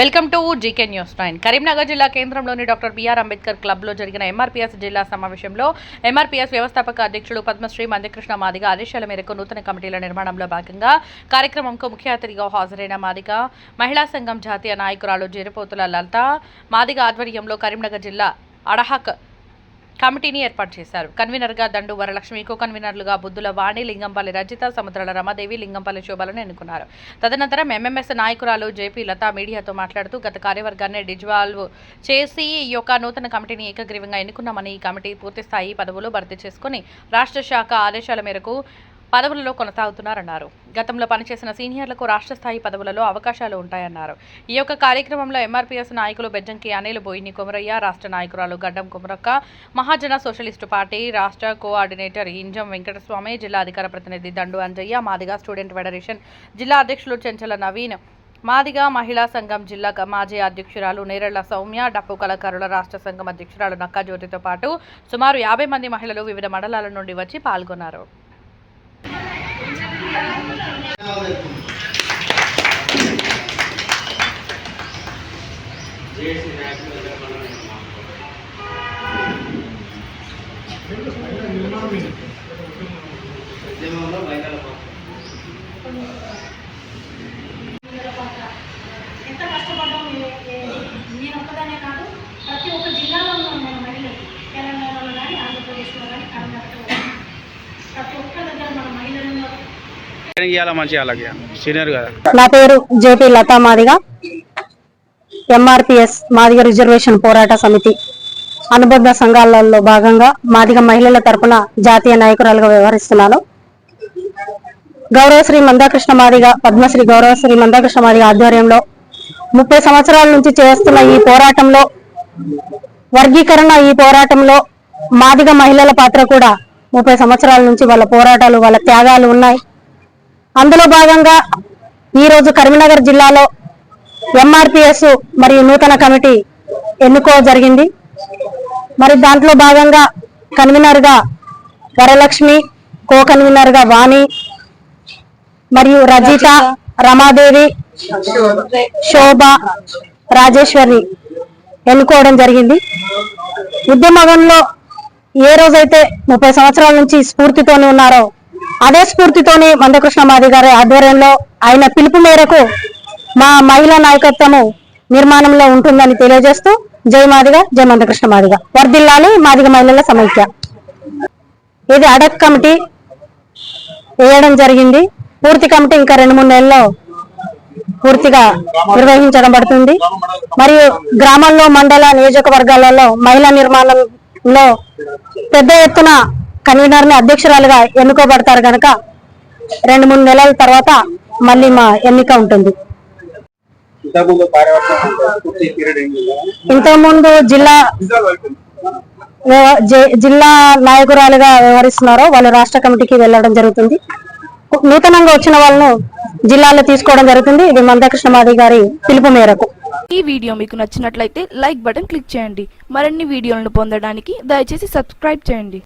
Welcome to GK news nine. Karimnagar జిల్లా కేంద్రంలోని doctor BR Ambedkar క్లబ్లో జరిగిన ఎంఆర్పీఎస్ జిల్లా సమావేశంలో ఎంఆర్పీఎస్ వ్యవస్థాపక అధ్యక్షుడు పద్మశ్రీ మందకృష్ణ మాదిగ ఆదేశాల మేరకు నూతన కమిటీల నిర్మాణంలో భాగంగా కార్యక్రమంకు ముఖ్య అతిథిగా హాజరైన మాదిగ మహిళా సంఘం జాతీయ నాయకురాలు జేరిపోతుల లలిత మాదిగ ఆధ్వర్యంలో కరీంనగర్ జిల్లా అడహక్ కమిటీని ఏర్పాటు చేశారు. కన్వీనర్గా దండు వరలక్ష్మి కో కన్వీనర్లుగా బుద్ధుల వాణి లింగంపల్లి రజిత సముద్రాల రమాదేవి లింగంపల్లి శోభలను ఎన్నుకున్నారు. తదనంతరం ఎంఎంఎస్ నాయకురాలు జేపీ లత మీడియాతో మాట్లాడుతూ గత కార్యవర్గాన్ని డిజ్వాల్వ్ చేసి ఈ యొక్క నూతన కమిటీని ఏకగ్రీవంగా ఎన్నుకున్నామని ఈ కమిటీ పూర్తిస్థాయి పదవులు భర్తీ చేసుకుని రాష్ట్ర శాఖ ఆదేశాల మేరకు పదవులలో కొనసాగుతున్నారన్నారు. గతంలో పనిచేసిన సీనియర్లకు రాష్ట్ర స్థాయి పదవులలో అవకాశాలు ఉంటాయన్నారు. ఈ యొక్క కార్యక్రమంలో ఎంఆర్పీఎస్ నాయకులు బెజ్జంకి అనిల్ బోయిని కొమరయ్య రాష్ట్ర నాయకురాలు గడ్డం కుమరక్క మహాజన సోషలిస్టు పార్టీ రాష్ట్ర కోఆర్డినేటర్ ఇంజం వెంకటస్వామి జిల్లా అధికార ప్రతినిధి దండు అంజయ్య మాదిగా స్టూడెంట్ ఫెడరేషన్ జిల్లా అధ్యక్షులు చెంచల నవీన్ మాదిగా మహిళా సంఘం జిల్లా మాజీ అధ్యక్షురాలు నేరళ్ళ సౌమ్య డప్పు కళాకారుల రాష్ట్ర సంఘం అధ్యక్షురాలు నక్కా జ్యోతితో పాటు సుమారు యాభై మంది మహిళలు వివిధ మండలాల నుండి వచ్చి పాల్గొన్నారు. ఎంత కష్టపడ్డాం మేము ఏ- నేను ఒక్కదానే కాదు ప్రతి ఒక్క జిల్లాలో ఉన్నాం మన మహిళలు తెలంగాణలో కానీ ఆంధ్రప్రదేశ్లో కానీ కర్ణాటకలో కానీ ప్రతి ఒక్క దగ్గర మన మహిళలు ఉన్నారు. ట్రైనింగ్ ఇవ్వాలా మంచిగా అలాగే సీనియర్ కదా. నా పేరు JP Latha Madiga. MRPS Madiga reservation పోరాట సమితి. అనుబంధ సంఘాలలో భాగంగా మాదిగ మహిళల తరపున జాతీయ నాయకురాలుగా వ్యవహరిస్తున్నాను. గౌరవశ్రీ మందాకృష్ణ మాదిగ పద్మశ్రీ గౌరవ శ్రీ మందాకృష్ణ మాదిగ ఆధ్వర్యంలో ముప్పై సంవత్సరాల నుంచి చేస్తున్న ఈ పోరాటంలో వర్గీకరణ ఈ పోరాటంలో మాదిగ మహిళల పాత్ర కూడా ముప్పై సంవత్సరాల నుంచి వాళ్ళ పోరాటాలు వాళ్ళ త్యాగాలు ఉన్నాయి. అందులో భాగంగా ఈరోజు కరీంనగర్ జిల్లాలో ఎంఆర్పిఎస్ మరియు నూతన కమిటీ ఎన్నుకో జరిగింది. మరి దాంట్లో భాగంగా కన్వీనర్గా వరలక్ష్మి కో కన్వీనర్గా వాణి మరియు రజిత రమాదేవి శోభ రాజేశ్వరి ఎన్నుకోవడం జరిగింది. ఉద్యమంలో ఏ రోజైతే ముప్పై సంవత్సరాల నుంచి స్ఫూర్తితోనే ఉన్నారో అదే స్ఫూర్తితోనే మందకృష్ణ మాది గారి ఆధ్వర్యంలో ఆయన పిలుపు మేరకు మా మహిళా నాయకత్వము నిర్మాణంలో ఉంటుందని తెలియజేస్తూ జై మాదిగా జై మందకృష్ణ మాదిగా. వర్దిల్లాలి మాదిగ మహిళల సమైక్య. ఇది అడక్ కమిటీ వేయడం జరిగింది. పూర్తి కమిటీ ఇంకా రెండు మూడు నెలల్లో పూర్తిగా నిర్వహించడం పడుతుంది. మరియు గ్రామాల్లో మండల నియోజకవర్గాలలో మహిళా నిర్మాణంలో పెద్ద ఎత్తున కన్వీనర్ని అధ్యక్షురాలుగా ఎన్నుకోబడతారు కనుక రెండు మూడు నెలల తర్వాత మళ్ళీ మా ఎన్నిక ఉంటుంది. ఇంతకుముందు జిల్లా జిల్లా నాయకురాలుగా వ్యవహరిస్తున్నారో వాళ్ళు రాష్ట్ర కమిటీకి వెళ్ళడం జరుగుతుంది. నూతనంగా వచ్చిన వాళ్ళను జిల్లాలో తీసుకోవడం జరుగుతుంది. ఇది మందకృష్ణ మాది గారి పిలుపు మేరకు. ఈ వీడియో మీకు నచ్చినట్లయితే లైక్ బటన్ క్లిక్ చేయండి. మరిన్ని వీడియోలను పొందడానికి దయచేసి సబ్స్క్రైబ్ చేయండి.